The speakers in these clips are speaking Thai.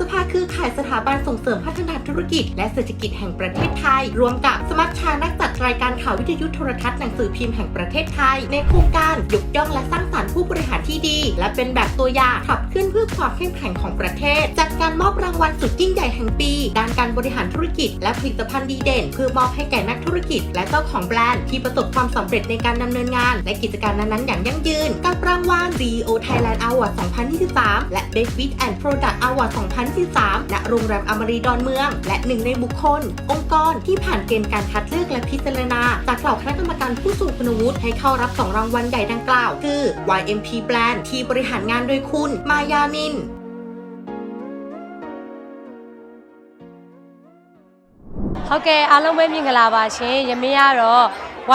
สภาคือข่ายสถาบันส่งเสริมพัฒนาธุรกิจและเศรษฐกิจแห่งประเทศไทย รวมกับสมัชชานักจัดรายการข่าววิทยุโทรทัศน์หนังสือพิมพ์แห่งประเทศไทย ในโครงการยกย่องและสร้างสรรค์ผู้บริหารที่ดี และเป็นแบบตัวอย่างขับเคลื่อนเพื่อความเข้มแข็งของประเทศ จัดการมอบรางวัลสุดยิ่งใหญ่แห่งปีด้านการบริหารธุรกิจ และผลิตภัณฑ์ดีเด่นเพื่อมอบให้แก่นักธุรกิจ และเจ้าของแบรนด์ที่ประสบความสำเร็จในการดำเนินงาน และกิจการนั้นๆอย่างยั่งยืนกับรางวัล CEO Thailand Award 2023 และ Best Fit and Product Award 2023ณโรงแรมอมรีดอนเมือง และหนึ่งในบุคคล องค์กรที่ผ่านเกณฑ์การคัดเลือกและพิจารณาจากเหล่าคณะกรรมการผู้ทรงคุณวุฒิให้เข้ารับสองรางวัลใหญ่ดังกล่าว คือ YMP Brand ที่บริหารงานโดยคุณ มายามิน โอเค อารအားလုံးပဲမြင်္ဂလာပါရှင်ယမรอ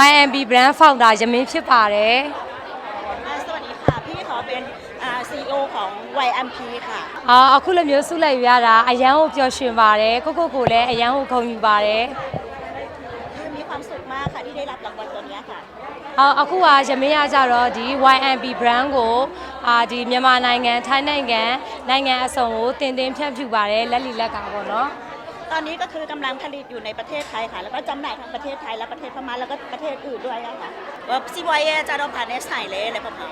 YMB brand founder ယမင်းဖြစ်ပါတယเป็นซีอีโอของ YMP ค่ะအာအคုလိုမျိုးဆုလိုက်ရတာအရန်ကိုပျော်ရွှင်ပါတယ်ကိုကိုကိုလည်းอရန်ကိုဂုဏ်ယူပါတယมีความสุขมากค่ะที่ได้รับรางวัลตัวนี้ค่ะအာအခုကရမင်းရကြတော့ဒီ YMP brand ကိုအာဒီမြန်မာနိုင်ငံထိုင်းနိုင်ငံနိုင်ငံအစုံကိုတင်တင်ဖြန့်ဖြူပါတယ်လက်လီလက်ကပေါ့နော်ตอนนี้ก็คือกำลังผลิตอยู่ในประเทศไทยค่ะแล้วก็จำหน่ายทั้งประเทศไทยและประเทศพม่าแล้วก็ประเทศอื่นด้วยค่ะว่าซีบอยจะเราผ่านในสายเลยอะไรประมาณ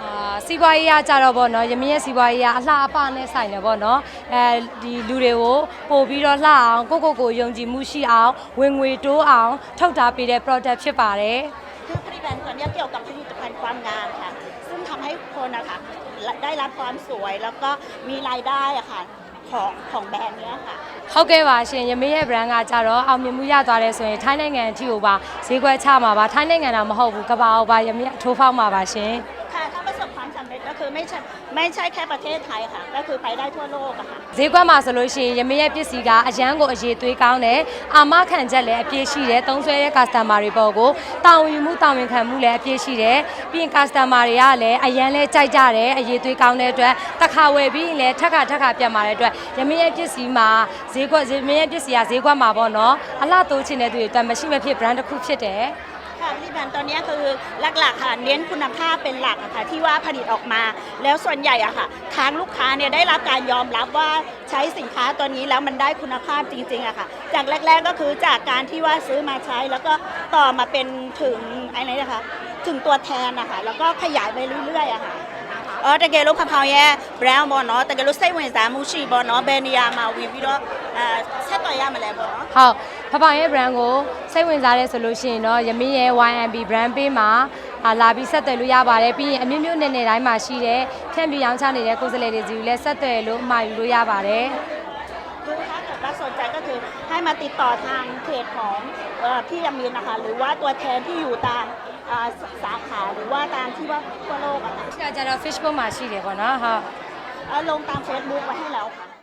အာစီးပွားရေးရကြတော့ဗောနော်ယမင်းရဲ့စီးပွားရေးရအလှအပနဲ့ဆိုင်တယ်ဗောနော်အဲဒီလူတွေကိုပို့ပြီးတော့လှအောင်ကိုကိုကိုယုံကြည်မှုရှိအောင် ဝင်ငွေတိုးအောင် ထုတ်တာပေးတဲ့ product ဖြစ်ပါတယ်คือผลิตภัณฑ์ตัวนี้เกี่ยวกับผลิตภัณฑ์ความงามค่ะซึ่งทำให้คนนะคะได้รับความสวย แล้วก็มีรายได้อะค่ะของของแบรนด์นี้ค่ะဟုတ်ကဲ့ပါရှင်ယမေရဲ့ brand ကကြတော့အောင်မြင်မှုရသွားတယ်ဆိုရင်ထိုင်းနိုင်ငံအထိကိုပါဈေးကွက်ချမှာပါထိုင်းနိုင်ငံတော့မဟုတ်ဘူးကမ္ဘာကိုပါယမေအထိုးဖောက်မှာပါရှင်คือไม่ใช่ไม่ใช่แค่ประเทศไทยค่ะก็คือไปได้ทั่วโลกอะค่ะဈေးကွက်မှာဆိုလို့ရှိရင်ရမရက်ပစ္စည်းကအရန်ကိုအရေးသွေးကောင်းတယ်အာမခံချက်လည်းအပြည့်ရှိတယ်သုံးဆွဲတဲ့ customer တွေပေါ်ကိုတာဝန်ယူမှုတာဝန်ခံမှုလည်းအပြည့်ရှိတယ်ပြီးရင် customer တွေကလည်းအရန်လည်းကြိုက်ကြတယ်အရေးသွေးကောင်းတဲ့အတွက်တစ်ခါဝယ်ပြီးရင်လည်းထပ်ခါထပ်ခါပြန်มาတဲ့အတွက်ရမရက်ပစ္စည်းမှာဈေးကွက်ရမရက်ပစ္စည်းကဈေးကွက်မှာပေါ့နော်အလှတိုးချင်တဲ့သူတွေအတွက်မရှိမဖြစ် brand တစ်ခုဖြစ်တယ်ค่ะผี่ตภัตอนนี้คือหลักๆค่ะเน้นคุณภาพเป็นหลักค่ะที่ว่าผลิตออกมา แล้วส่วนใหญ่อะค่ะทางลูกค้าเนี่ยได้รับการยอมรับว่าใช้สินค้าตัวนี้แล้วมันได้คุณภาพจริงๆอะค่ะ จากแรกๆ ก็คือจากการที่ว่าซื้อมาใช้ แล้วก็ต่อมาเป็นถึงอะไรนะคะ ถึงตัวแทนนะคะแล้วก็ขยายไปเรื่อยๆอะค่ะအော်တကယ်လို့ဖဖောင်ရဲ့ brand ပေါ့နော်တကယ်လို့စိတ်ဝင်စားမှုရှိပေါ့နော်ဘယ်နေရာမှာဝင်ပြီးတော့အဲဆက်သွယ်ရမလဲပေါ့နော်ဟုတ်ဖဖောင်ရဲ့ brand ကိုစိတ်ဝင်စားတယ်ဆိုလို့ရှိရင်တော့ယမင်းရဲ့ YMB brand page မှာလာပြီးဆက်သွယ်လို့ရပါတယ်ပြီးရင်အမျိုးမျိုးနယ်နယ်တိုင်းမှာရှိတဲ့ဖြန့်ပြူရောင်းချနေတဲ့ကိုယ်စားလှယ်တွေစီကိုလည်းဆက်သွယ်လို့အမှာယူလို့ရပါတယ်ถ้าเกิดว่าสนใจก็คือให้มาติดต่อทางเขตของเอ่อพี่ยามีนนะคะหรือว่าตัวแทนที่อยู่ตามสาขาหรือว่าตามที่ว่าทั่วโลกอะค่ะอาจารย์เ f า i c i a l မှာရှိတเดีေါวနော်ဟะลงตามเฟซบุ๊กไว้ให้แล้วค่ะ